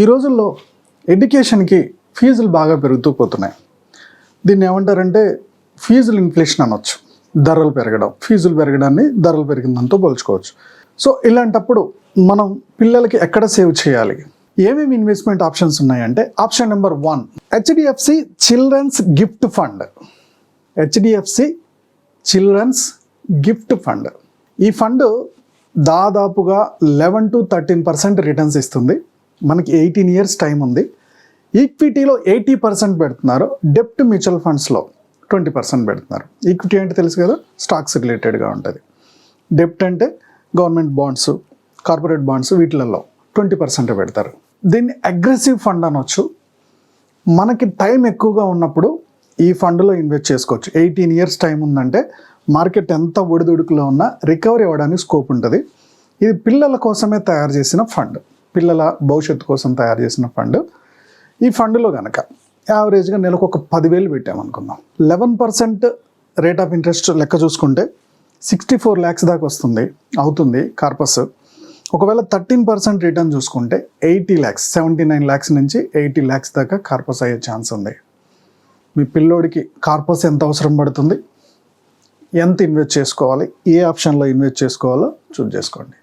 ఈ రోజుల్లో ఎడ్యుకేషన్కి ఫీజులు బాగా పెరుగుతూ పోతున్నాయి. దీన్ని ఏమంటారంటే ఫీజులు ఇన్ఫ్లేషన్ అనొచ్చు. ధరలు పెరగడం ఫీజులు పెరగడాన్ని ధరలు పెరిగిందంతో పోల్చుకోవచ్చు. సో ఇలాంటప్పుడు మనం పిల్లలకి ఎక్కడ సేవ్ చేయాలి? ఏమేమి ఇన్వెస్ట్మెంట్ ఆప్షన్స్ ఉన్నాయంటే option number one HDFC children's gift fund. HDFC children's gift fund. ఈ ఫండ్ దాదాపుగా eleven to thirteen percent returns ఇస్తుంది. మనకి ఎయిటీన్ ఇయర్స్ టైం ఉంది. ఈక్విటీలో ఎయిటీ పర్సెంట్ పెడుతున్నారు. డెప్ట్ మ్యూచువల్ ఫండ్స్లో ట్వంటీ పర్సెంట్ పెడుతున్నారు. ఈక్విటీ అంటే తెలుసు కదా స్టాక్స్ రిలేటెడ్గా ఉంటుంది. డెప్ట్ అంటే గవర్నమెంట్ బాండ్స్ కార్పొరేట్ బాండ్స్ వీటిలలో ట్వంటీ పర్సెంట్ పెడతారు. దీన్ని అగ్రెసివ్ ఫండ్ అనొచ్చు. మనకి టైం ఎక్కువగా ఉన్నప్పుడు ఈ ఫండ్లో ఇన్వెస్ట్ చేసుకోవచ్చు. ఎయిటీన్ ఇయర్స్ టైం ఉందంటే మార్కెట్ ఎంత ఒడిదుడుకులో ఉన్నా రికవరీ అవ్వడానికి స్కోప్ ఉంటుంది. ఇది పిల్లల కోసమే తయారు చేసిన ఫండ్. పిల్లల భవిష్యత్తు కోసం తయారు చేసిన ఫండ్ ఈ ఫండ్లో కనుక యావరేజ్గా నెలకు ఒక పదివేలు పెట్టామనుకుందాం. Eleven percent rate of interest లెక్క చూసుకుంటే సిక్స్టీ ఫోర్ ల్యాక్స్ దాకా వస్తుంది అవుతుంది కార్పస్. ఒకవేళ థర్టీన్ పర్సెంట్ రిటర్న్ చూసుకుంటే eighty lakhs seventy nine lakhs నుంచి ఎయిటీ ల్యాక్స్ దాకా కార్పస్ అయ్యే ఛాన్స్ ఉంది. మీ పిల్లోడికి కార్పస్ ఎంత అవసరం పడుతుంది? ఎంత ఇన్వెస్ట్ చేసుకోవాలి? ఏ ఆప్షన్లో ఇన్వెస్ట్ చేసుకోవాలో చూజ్ చేసుకోండి.